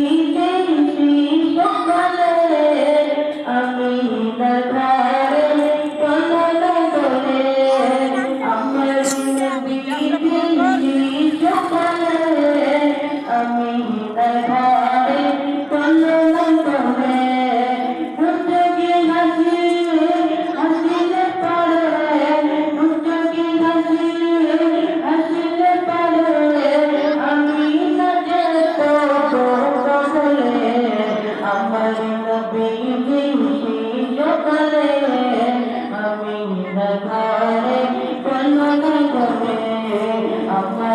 You.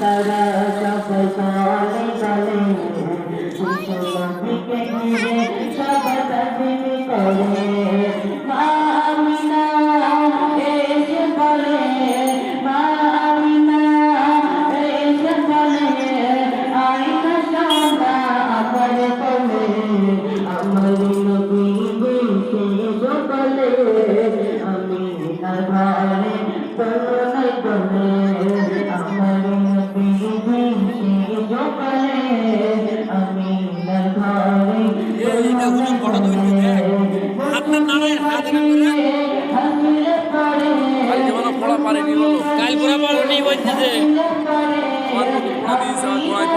فلا تقل ধরে হুজুর বড় ধরে দেখ হাতটা নাড়ায় হাত করে কালকে মানে পড়া পারেনি কাল পড়া পারেনি বলছে যে দিয়েছে আমার